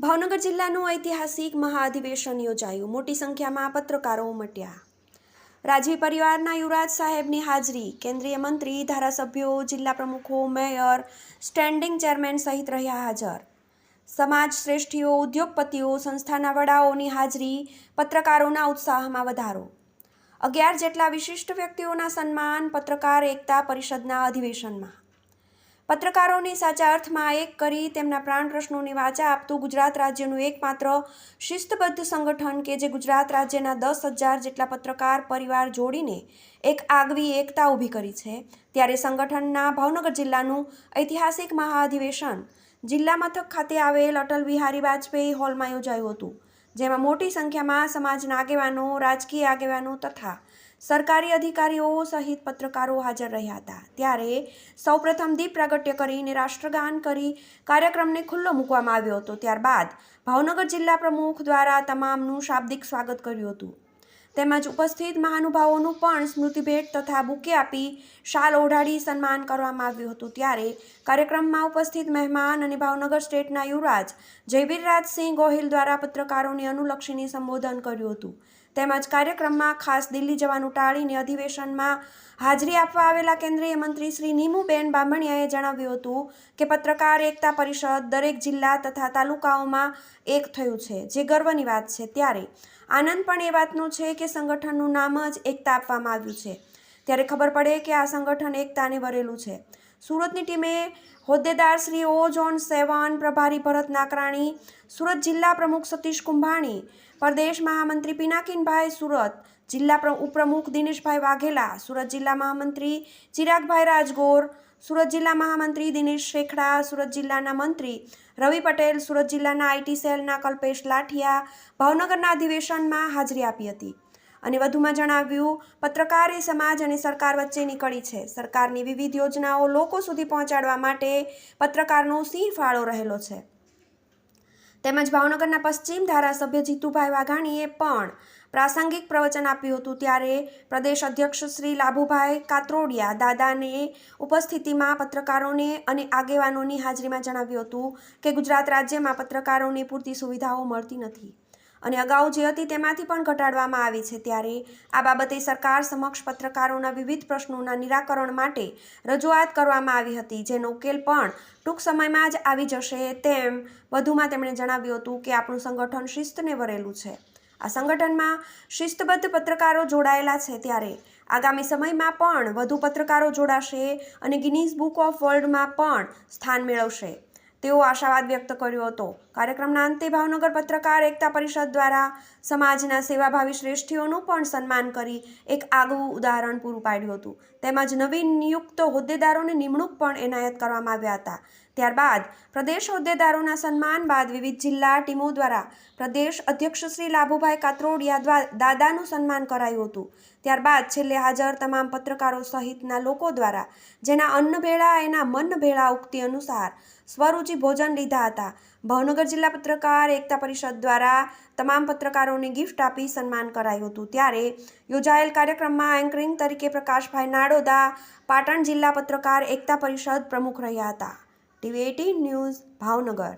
ભાવનગર જિલ્લાનું ઐતિહાસિક મહાઅધિવેશન યોજાયું. મોટી સંખ્યામાં પત્રકારો ઉમટ્યા. રાજવી પરિવારના યુવરાજ સાહેબની હાજરી, કેન્દ્રીય મંત્રી, ધારાસભ્યો, જિલ્લા પ્રમુખો, મેયર, સ્ટેન્ડિંગ ચેરમેન સહિત રહ્યા હાજર. સમાજ શ્રેષ્ઠીઓ, ઉદ્યોગપતિઓ, સંસ્થાના વડાઓની હાજરી, પત્રકારોના ઉત્સાહમાં વધારો. અગિયાર જેટલા વિશિષ્ટ વ્યક્તિઓના સન્માન પત્રકાર એકતા પરિષદના અધિવેશનમાં પત્રકારોની સાચા અર્થમાં એક કરી તેમના પ્રાણ પ્રશ્નોની વાચા આપતું ગુજરાત રાજ્યનું એકમાત્ર શિસ્તબદ્ધ સંગઠન કે જે ગુજરાત રાજ્યના દસ હજાર જેટલા પત્રકાર પરિવાર જોડીને એક આગવી એકતા ઊભી કરી છે. ત્યારે સંગઠનના ભાવનગર જિલ્લાનું ઐતિહાસિક મહાઅધિવેશન જિલ્લા મથક ખાતે આવેલ અટલ બિહારી વાજપેયી હોલમાં યોજાયું હતું, જેમાં મોટી સંખ્યામાં સમાજના આગેવાનો રાજકીય આગેવાનો તથા સરકારી અધિકારીઓ સહિત પત્રકારો હાજર રહ્યા હતા. ત્યારે સૌપ્રથમ દીપ પ્રાગટ્ય કરીને રાષ્ટ્રગાન કરી કાર્યક્રમને ખુલ્લો મૂકવામાં આવ્યો હતો. ત્યારબાદ ભાવનગર જિલ્લા પ્રમુખ દ્વારા તમામનું શાબ્દિક સ્વાગત કર્યું હતું. તેમજ ઉપસ્થિત મહાનુભાવોનું પણ સ્મૃતિભેટ તથા બુકે આપી શાલ ઓઢાડી સન્માન કરવામાં આવ્યું હતું. ત્યારે કાર્યક્રમમાં ઉપસ્થિત મહેમાન અને ભાવનગર સ્ટેટના યુવરાજ જયવીરરાજસિંહ ગોહિલ દ્વારા પત્રકારોને અનુલક્ષીને સંબોધન કર્યું હતું. તેમજ કાર્યક્રમમાં ખાસ દિલ્હી જવાનું ટાળીને અધિવેશનમાં હાજરી આપવા આવેલા કેન્દ્રીય મંત્રી શ્રી નીમુબેન બામણિયાએ જણાવ્યું હતું કે પત્રકાર એકતા પરિષદ દરેક જિલ્લા તથા તાલુકાઓમાં એક થયું છે, જે ગર્વની વાત છે. ત્યારે આનંદ પણ એ વાતનો છે કે સંગઠનનું નામ જ એકતા આપવામાં આવ્યું છે. ત્યારે ખબર પડે કે આ સંગઠન એકતાને વરેલું છે. સુરતની ટીમે હોદ્દેદાર શ્રી ઓ ઝોન સેવન, પ્રભારી ભરત નાકરાણી, સુરત જિલ્લા પ્રમુખ સતીશ કુંભાણી, પ્રદેશ મહામંત્રી પિનાકીનભાઈ સુરત, જિલ્લા પ્ર- ઉપપ્રમુખ દિનેશભાઈ વાઘેલા, સુરત જિલ્લા મહામંત્રી ચિરાગભાઈ રાજગોર, સુરત જિલ્લા મહામંત્રી દિનેશ શેખડા, સુરત જિલ્લાના મંત્રી રવિ પટેલ, સુરત જિલ્લાના આઈટી સેલના કલ્પેશ લાઠિયા, ભાવનગરના અધિવેશનમાં હાજરી આપી હતી. અને વધુમાં જણાવ્યું, પત્રકાર એ સમાજ અને સરકાર વચ્ચેની કડી છે. સરકારની વિવિધ યોજનાઓ લોકો સુધી પહોંચાડવા માટે પત્રકારનો સિંહ ફાળો રહેલો છે. તેમજ ભાવનગરના પશ્ચિમ ધારાસભ્ય જીતુભાઈ વાઘાણીએ પણ પ્રાસંગિક પ્રવચન આપ્યું હતું. ત્યારે પ્રદેશ અધ્યક્ષ શ્રી લાભુભાઈ કાત્રોડિયા દાદાને ઉપસ્થિતિમાં પત્રકારોને અને આગેવાનોની હાજરીમાં જણાવ્યું હતું કે ગુજરાત રાજ્યમાં પત્રકારોને પૂરતી સુવિધાઓ મળતી નથી. અને અગાઉ જે હતી તેમાંથી પણ ઘટાડવામાં આવી છે. ત્યારે આ બાબતે સરકાર સમક્ષ પત્રકારોના વિવિધ પ્રશ્નોના નિરાકરણ માટે રજૂઆત કરવામાં આવી હતી, જેનો ઉકેલ પણ ટૂંક સમયમાં જ આવી જશે તેમ વધુમાં તેમણે જણાવ્યું હતું કે આપણું સંગઠન શિસ્તને વરેલું છે. આ સંગઠનમાં શિસ્તબદ્ધ પત્રકારો જોડાયેલા છે ત્યારે આગામી સમયમાં પણ વધુ પત્રકારો જોડાશે અને ગિનીઝ બુક ઓફ વર્લ્ડમાં પણ સ્થાન મેળવશે. તેવો આશાવાદ વ્યક્ત કર્યો હતો. કાર્યક્રમના અંતે ભાવનગર પત્રકાર એકતા પરિષદ દ્વારા સમાજના સેવાભાવી શ્રેષ્ઠીઓનું પણ સન્માન કરી એક આગવું ઉદાહરણ પૂરું પાડ્યું હતું. તેમજ નવીન નિયુક્ત હોદ્દેદારોને નિમણૂક પણ એનાયત કરવામાં આવ્યા હતા. ત્યારબાદ પ્રદેશ હોદ્દેદારોના સન્માન બાદ વિવિધ જિલ્લા ટીમો દ્વારા પ્રદેશ અધ્યક્ષ શ્રી લાભુભાઈ કાત્રોડિયા દ્વારા દાદાનું સન્માન કરાયું હતું. ત્યારબાદ છેલ્લે હાજર તમામ પત્રકારો સહિતના લોકો દ્વારા જેના અન્ન ભેળા એના મન ભેળા ઉક્તિ અનુસાર સ્વરૂચિ ભોજન લીધા હતા. ભાવનગર જિલ્લા પત્રકાર એકતા પરિષદ દ્વારા તમામ પત્રકારોને ગિફ્ટ આપી સન્માન કરાયું હતું. ત્યારે યોજાયેલ કાર્યક્રમમાં એન્કરિંગ તરીકે પ્રકાશભાઈ નાડોદા, પાટણ જિલ્લા પત્રકાર એકતા પરિષદ પ્રમુખ રહ્યા હતા. TV eighteen news Bhavnagar.